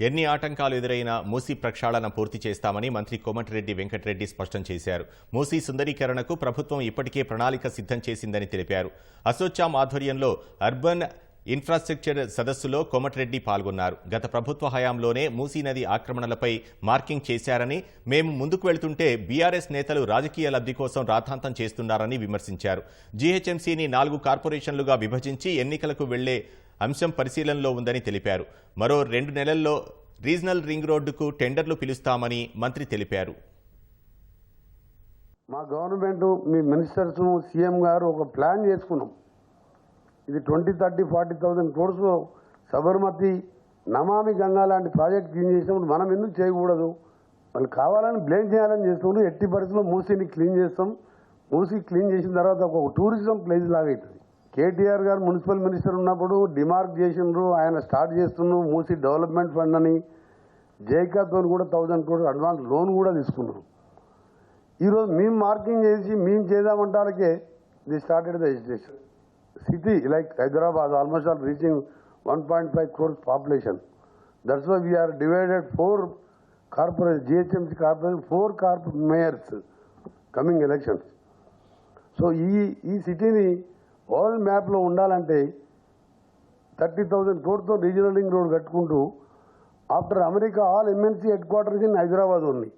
ఎన్ని ఆటంకాలు ఎదురైనా మూసీ ప్రక్షాళన పూర్తి చేస్తామని మంత్రి కోమటిరెడ్డి వెంకటరెడ్డి స్పష్టం చేశారు. మూసీ సుందరీకరణకు ప్రభుత్వం ఇప్పటికే ప్రణాళిక సిద్ధం చేసిందని తెలిపారు. అసోచాం ఆధ్వర్యంలో అర్బన్ ఇన్ఫ్రాస్ట్రక్చర్ సదస్సులో కోమటిరెడ్డి పాల్గొన్నారు. గత ప్రభుత్వ హయాంలోనే మూసీ నది ఆక్రమణలపై మార్కింగ్ చేశారని మేము ముందుకు వెళ్తుంటే బీఆర్ఎస్ నేతలు రాజకీయ లబ్ధి కోసం రాధాంతం చేస్తున్నారని విమర్శించారు. జీహెచ్ఎంసీని నాలుగు కార్పొరేషన్లుగా విభజించి ఎన్నికలకు వెళ్ళే అంశం పరిశీలనలో ఉందని తెలిపారు. మరో రెండు నెలల్లో రీజనల్ రింగ్ రోడ్డుకు టెండర్లు పిలుస్తామని మంత్రి తెలిపారు. మా గవర్నమెంట్ మీ మినిస్టర్స్ సీఎం గారు ఒక ప్లాన్ చేసుకున్నాం. ఇది twenty thirty forty thousand crores Sabarmati Namami Ganga లాంటి ప్రాజెక్ట్ క్లీన్ చేసినప్పుడు మనం ఎందుకు చేయకూడదు? వాళ్ళు కావాలని బ్లేమ్ చేయాలని చేస్తున్నారు. ఎట్టి పరిస్థితుల్లో మూసీని క్లీన్ చేస్తాం. మూసీ క్లీన్ చేసిన తర్వాత ఒక టూరిజం ప్లేస్ లాగా అవుతుంది కేటీఆర్ గారు మున్సిపల్ మినిస్టర్ ఉన్నప్పుడు డిమార్క్ చేసిండ్రు ఆయన స్టార్ట్ చేస్తున్నారు మూసీ డెవలప్మెంట్ ఫండ్ అని. జైకాతో కూడా థౌజండ్ కోట్లు అడ్వాన్స్ లోన్ కూడా తీసుకున్నారు. ఈరోజు మేము మార్కింగ్ చేసి మేము చేద్దామంటారకే the started the education city like Hyderabad almost all reaching one point five crores population. That's why we're divided four corporation GHMC corporation four కార్పొ mayors coming elections. So ఈ ఈ సిటీని world మ్యాప్లో ఉండాలంటే థర్టీ థౌజండ్ క్రోర్తో regional ring road కట్టుకుంటూ after America all MNC headquarters in Hyderabad ఉన్నాయి